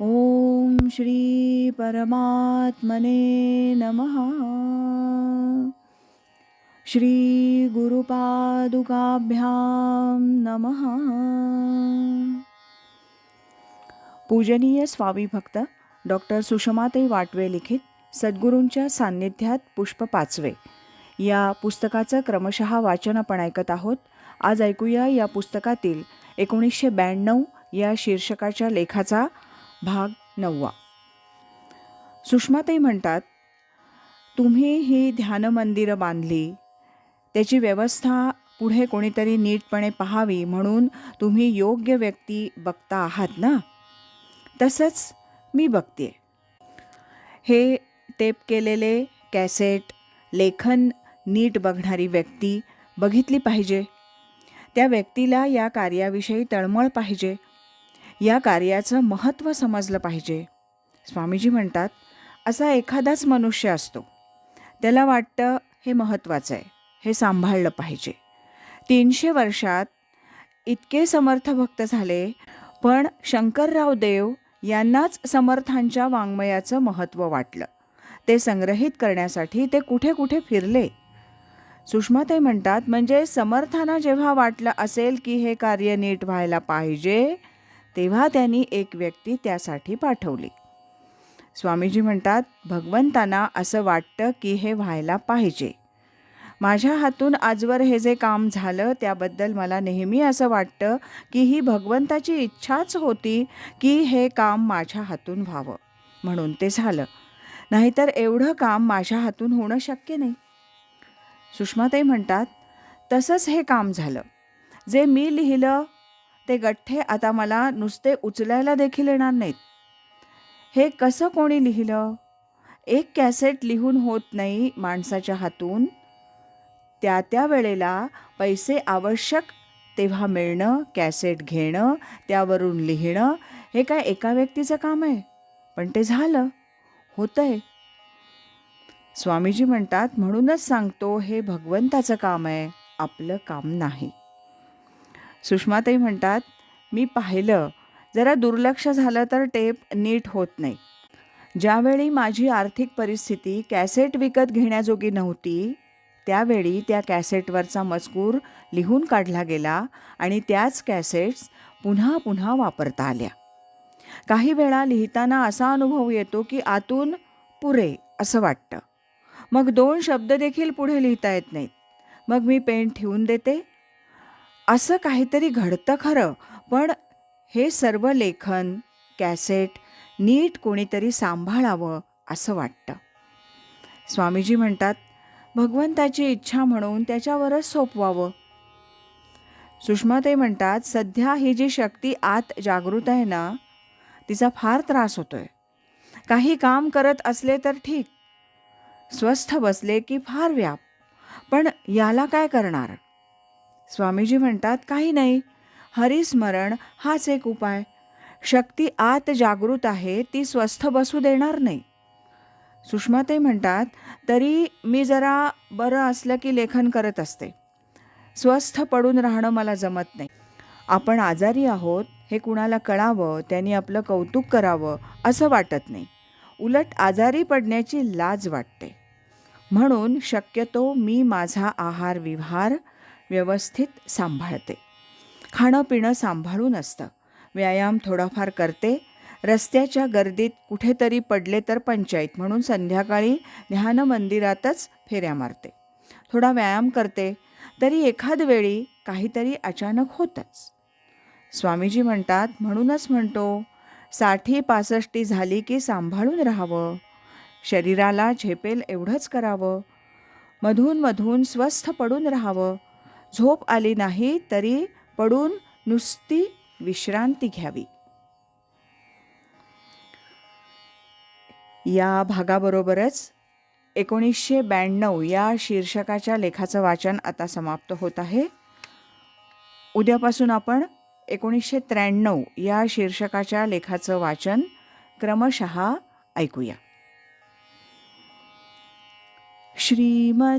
ॐ श्री परमात्मने नमः। श्री गुरुपादुकाभ्यां नमः। पूजनीय स्वामी भक्त डॉक्टर सुषमाताई वाटवे लिखित सद्गुरूंच्या सान्निध्यात पुष्प पाचवे. या पुस्तकाचं क्रमशः वाचन आपण ऐकत आहोत. आज ऐकूया या पुस्तकातील एकोणीसशे ब्याण्णव या शीर्षकाच्या लेखाचा भाग नववा. सुषमाताई म्हणतात तुम्ही ही ध्यानमंदिरं बांधली. त्याची व्यवस्था पुढे कोणीतरी नीटपणे पाहावी म्हणून तुम्ही योग्य व्यक्ती बघता आहात ना? तसंच मी बघते. हे टेप केलेले कॅसेट लेखन नीट बघणारी व्यक्ती बघितली पाहिजे. त्या व्यक्तीला या कार्याविषयी तळमळ पाहिजे. या कार्याचं महत्त्व समजलं पाहिजे. स्वामीजी म्हणतात असा एखादाच मनुष्य असतो. त्याला वाटतं हे महत्त्वाचं आहे हे सांभाळलं पाहिजे. तीनशे वर्षात इतके समर्थ भक्त झाले पण शंकरराव देव यांनाच समर्थांच्या वाङ्मयाचं महत्त्व वाटलं. ते संग्रहित करण्यासाठी ते कुठे कुठे फिरले? सुषमा ते म्हणतात म्हणजे समर्थांना जेव्हा वाटलं असेल की हे कार्य नीट व्हायला पाहिजे तेव्हा त्यांनी एक व्यक्ती त्यासाठी पाठवली. स्वामीजी म्हणतात भगवंतांना असं वाटतं की हे व्हायला पाहिजे. माझ्या हातून आजवर हे जे काम झालं त्याबद्दल मला नेहमी असं वाटतं की ही भगवंताची इच्छाच होती की हे काम माझ्या हातून व्हावं. म्हणून ते झालं. नाहीतर एवढं काम माझ्या हातून होणं शक्य नाही. सुषमाताई म्हणतात तसंच हे काम झालं. जे मी लिहिलं ते गठ्ठे आता मला नुसते उचलायला देखील येणार नाहीत. हे कसं कोणी लिहिलं? एक कॅसेट लिहून होत नाही माणसाच्या हातून. त्या त्या वेळेला पैसे आवश्यक तेव्हा मिळणं कॅसेट घेणं त्यावरून लिहिणं हे काय एका व्यक्तीचं काम आहे? पण ते झालं. होतं आहे स्वामीजी म्हणतात म्हणूनच सांगतो हे भगवंताचं काम आहे आपलं काम नाही. सुषमाताई म्हणतात मी पाहिलं. जरा दुर्लक्ष झालं तर टेप नीट होत नाही. ज्यावेळी माझी आर्थिक परिस्थिती कॅसेट विकत घेण्याजोगी नव्हती त्यावेळी त्या कॅसेटवरचा मजकूर लिहून काढला गेला आणि त्याच कॅसेट्स पुन्हा पुन्हा वापरता आल्या. काही वेळा लिहिताना असा अनुभव येतो की आतून पुरे असं वाटतं. मग दोन शब्द देखील पुढे लिहिता येत नाहीत. मग मी पेन ठेवून देते असं काहीतरी घडतं खरं पण हे सर्व लेखन कॅसेट नीट कोणीतरी सांभाळावं असं वाटतं. स्वामीजी म्हणतात भगवंताची इच्छा म्हणून त्याच्यावरच सोपवावं. सुषमाताई म्हणतात सध्या ही जी शक्ती आत जागृत आहे ना तिचा फार त्रास होतोय. काही काम करत असले तर ठीक. स्वस्थ बसले की फार व्याप. पण याला काय करणार? स्वामीजी म्हणतात काही नाही. हरिस्मरण हाच एक उपाय. शक्ती आत जागृत आहे ती स्वस्थ बसू देणार नाही. सुषमाताई म्हणतात तरी मी जरा बरं असलं की लेखन करत असते. स्वस्थ पडून राहणं मला जमत नाही. आपण आजारी आहोत हे कुणाला कळावं त्यांनी आपलं कौतुक करावं असं वाटत नाही. उलट आजारी पडण्याची लाज वाटते. म्हणून शक्यतो मी माझा आहार विहार व्यवस्थित सांभाळते. खाणं पिणं सांभाळून असतं. व्यायाम थोडाफार करते. रस्त्याच्या गर्दीत कुठेतरी पडले तर पंचायत म्हणून संध्याकाळी ध्यान मंदिरातच फेऱ्या मारते. थोडा व्यायाम करते. तरी एखाद वेळी काहीतरी अचानक होतंच. स्वामीजी म्हणतात म्हणूनच म्हणतो साठी पासष्टी झाली की सांभाळून राहावं. शरीराला झेपेल एवढंच करावं. मधून मधून स्वस्थ पडून राहावं. झोप आली नाही तरी पडून नुसती विश्रांती घ्यावी. या भागाबरोबरच एकोणीसशे ब्याण्णव या शीर्षकाच्या लेखाचं वाचन आता समाप्त होत आहे. उद्यापासून आपण एकोणीसशे त्र्याण्णव या शीर्षकाच्या लेखाचं वाचन क्रमशः ऐकूया. श्रीमत